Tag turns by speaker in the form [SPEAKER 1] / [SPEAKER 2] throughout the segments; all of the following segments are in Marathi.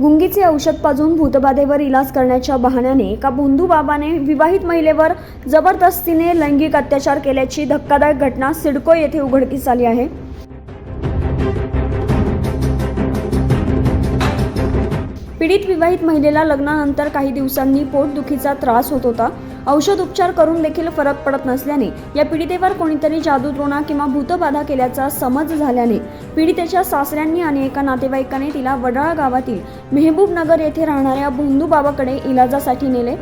[SPEAKER 1] गुंगीचे औषध पाजून भूतबाधेवर इलाज करण्याच्या बहाण्याने एका बोंधू बाबाने विवाहित महिलेवर जबरदस्तीने लैंगिक अत्याचार केल्याची धक्कादायक घटना सिडको येथे उघडकीस आली आहे. पीडित विवाहित महिलेला लग्नानंतर काही दिवसांनी पोटदुखीचा त्रास होत होता. औषध उपचार करून देखील फरक पडत नसल्याने या पीडितेवर कोणीतरी जादूटोणा किंवा भूतबाधा केल्याचा समज झाल्याने पीडितेच्या सासऱ्यांनी आणि एका नातेवाईकाने तिला वडाळा गावातील मेहबूबनगर येथे राहणाऱ्या बोंदूबाबाकडे इलाजासाठी नेले.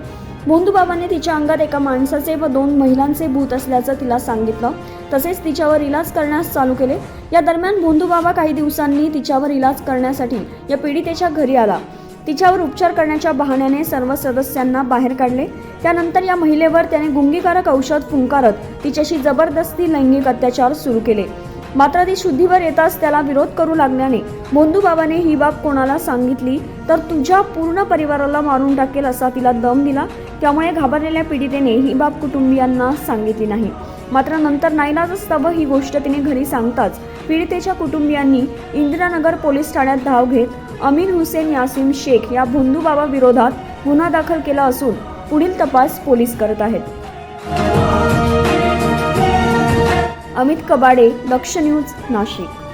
[SPEAKER 1] बोंदूबाबाने तिच्या अंगात एका माणसाचे व दोन महिलांचे भूत असल्याचं तिला सांगितलं. तसेच तिच्यावर इलाज करण्यास चालू केले. या दरम्यान भोंदूबाबा काही दिवसांनी तिच्यावर इलाज करण्यासाठी या पीडितेच्या घरी आला. तिच्यावर उपचार करण्याच्या बहाण्याने सर्व सदस्यांना बाहेर काढले. त्यानंतर या महिलेवर त्याने गुंगीकारक औषध फुंकारत तिच्याशी जबरदस्ती लैंगिक अत्याचार सुरू केले. मात्र ती शुद्धीवर येताच त्याला विरोध करू लागल्याने मोंदूबाबाने ही बाब कोणाला सांगितली? तर तुझ्या पूर्ण परिवाराला मारून टाकेल असा तिला दम दिला. त्यामुळे घाबरलेल्या पीडितेने ही बाब कुटुंबियांना सांगितली नाही. मात्र नंतर नाईलाजस्तव ही गोष्ट तिने घरी सांगताच पीडितेच्या कुटुंबियांनी इंदिरानगर पोलीस ठाण्यात धाव घेत अमीन हुसेन यासिम शेख या भोंदू बाबा विरोधात गुन्हा दाखल केला असून पुढील तपास पोलीस करत आहेत. अमित कबाडे लक्ष न्यूज नाशिक.